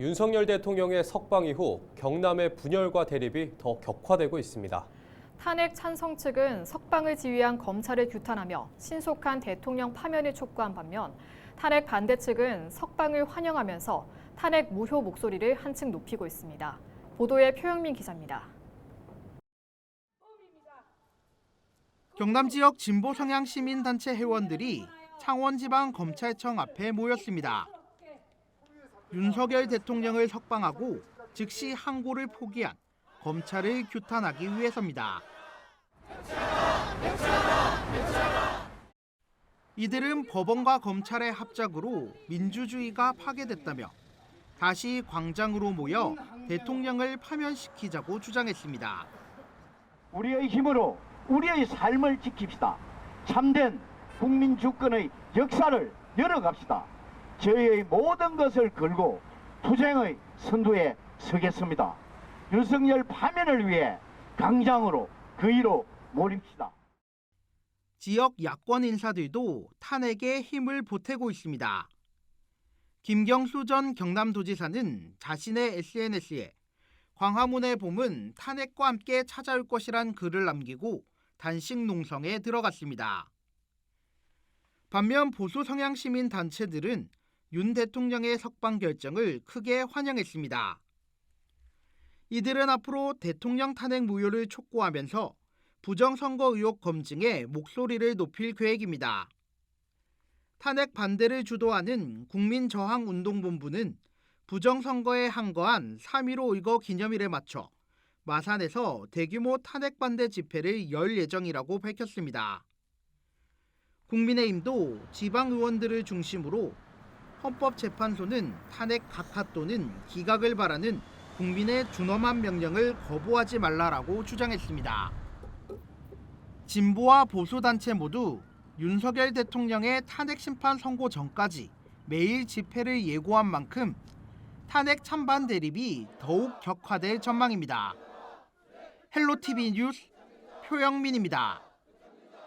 윤석열 대통령의 석방 이후 경남의 분열과 대립이 더 격화되고 있습니다. 탄핵 찬성 측은 석방을 지휘한 검찰을 규탄하며 신속한 대통령 파면을 촉구한 반면 탄핵 반대 측은 석방을 환영하면서 탄핵 무효 목소리를 한층 높이고 있습니다. 보도에 표영민 기자입니다. 경남 지역 진보 성향 시민 단체 회원들이 창원지방 검찰청 앞에 모였습니다. 윤석열 대통령을 석방하고 즉시 항고를 포기한 검찰을 규탄하기 위해서입니다. 이들은 법원과 검찰의 합작으로 민주주의가 파괴됐다며 다시 광장으로 모여 대통령을 파면시키자고 주장했습니다. 우리의 힘으로 우리의 삶을 지킵시다. 참된 국민 주권의 역사를 열어갑시다. 저희의 모든 것을 걸고 투쟁의 선두에 서겠습니다. 윤석열 파면을 위해 강장으로 그 위로 몰입시다. 지역 야권 인사들도 탄핵에 힘을 보태고 있습니다. 김경수 전 경남도지사는 자신의 SNS에 광화문의 봄은 탄핵과 함께 찾아올 것이란 글을 남기고 단식 농성에 들어갔습니다. 반면 보수 성향 시민 단체들은 윤 대통령의 석방 결정을 크게 환영했습니다. 이들은 앞으로 대통령 탄핵 무효를 촉구하면서 부정선거 의혹 검증에 목소리를 높일 계획입니다. 탄핵 반대를 주도하는 국민저항운동본부는 부정선거에 항거한 3.15 의거 기념일에 맞춰 마산에서 대규모 탄핵 반대 집회를 열 예정이라고 밝혔습니다. 국민의힘도 지방 의원들을 중심으로 헌법재판소는 탄핵 각하 또는 기각을 바라는 국민의 준엄한 명령을 거부하지 말라라고 주장했습니다. 진보와 보수 단체 모두 윤석열 대통령의 탄핵 심판 선고 전까지 매일 집회를 예고한 만큼 탄핵 찬반 대립이 더욱 격화될 전망입니다. 헬로 TV 뉴스 표영민입니다.